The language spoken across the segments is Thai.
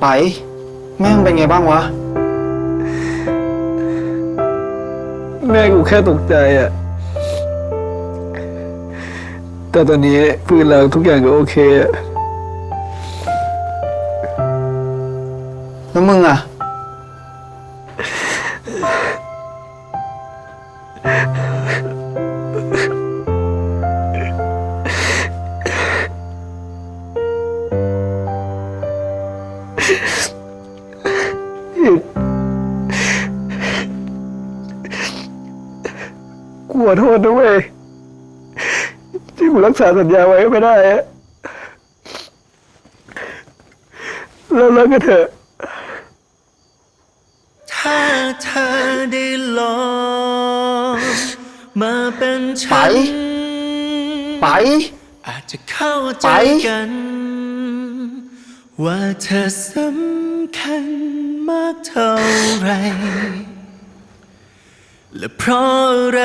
ไป แม่งเป็นไงบ้างวะ แม่กูแค่ตกใจอะ แต่ตอนนี้พื้นเราทุกอย่างก็โอเคอะ แล้วมึงอะ กูขอโทษนะเว้ยที่กูรักษาสัญญาไว้ไม่ได้อะเราเลิกกันเถอะ ถ้าเธอได้ลองมาเป็นฉัไปนไป อาจจะเข้าใจไปกัน ว่าเธอสำคัญ มากเท่าไหรและเพราะอะไร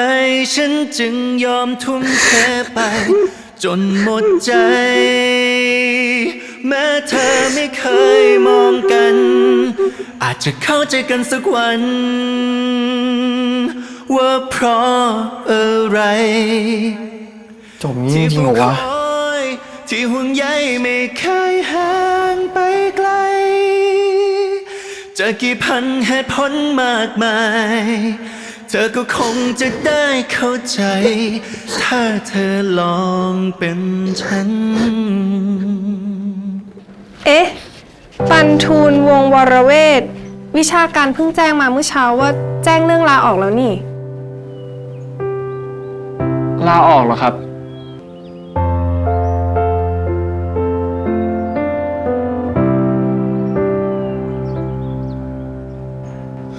ฉันจึงยอมทุ่มเทไป จนหมดใจ แม้เธอไม่เคยมองกัน อาจจะเข้าใจกันสักวัน ว่าเพราะอะไร จบงี้จริงๆเหรอวะที่เฝ้าคอยที่ห่วงใยไม่เคยห่างไปไกล จะกี่พันเหตุผลมากมาย เธอก็คงจะได้เข้าใจ ถ้าเธอลองเป็นฉัน เอ๊ะ ปันทูลวงวรเวทวิชาการเพิ่งแจ้งมาเมื่อเช้าว่าแจ้งเรื่องลาออกแล้วนี่ ลาออกเหรอครับ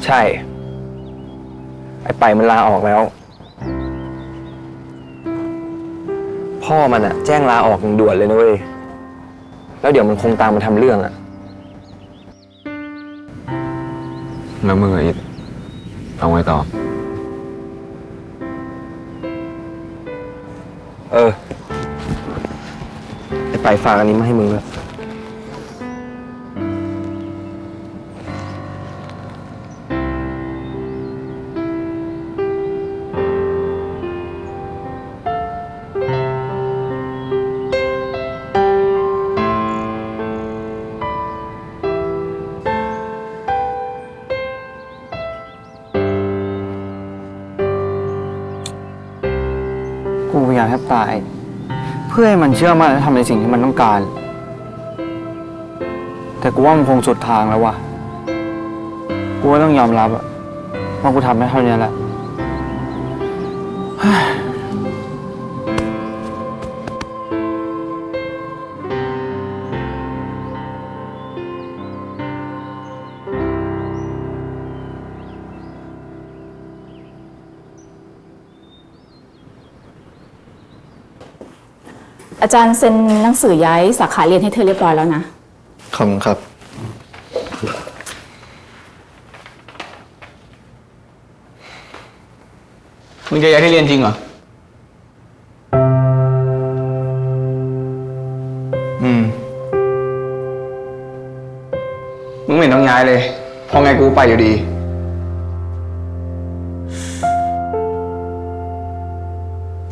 ใช่ ไอ้ไปมันลาออกแล้ว พ่อมันอะแจ้งลาออกอย่างด่วนเลยนะเว้ย แล้วเดี๋ยวมันคงตามมาทำเรื่องอะแล้วมึงอะอิดเอาไงต่อ เออ ไอ้ไปฝากอันนี้มาให้มึงด้วย กูพยายามแทบตาย เพื่อให้มันเชื่อมั่นและทำในสิ่งที่มันต้องการ แต่กูว่ามันคงสุดทางแล้วว่ะ กูก็ต้องยอมรับอะว่ากูทำได้เท่านี้แหละ อาจารย์เซ็นหนังสือย้ายสาขาเรียนให้เธอเรียบร้อยแล้วนะ ขอบคุณครับ มึงจะย้ายที่เรียนจริงเหรอ อืม มึงไม่เห็นต้องย้ายเลยเพอไงกูไปอยู่ดี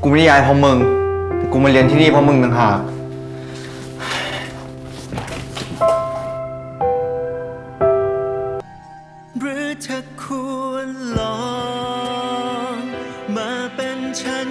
กูไม่ได้ย้ายเพราะมึงแต่ กูมาเรียนที่นี่เพราะมึงต่างหาก หรือเธอควรลองมาเป็นฉัน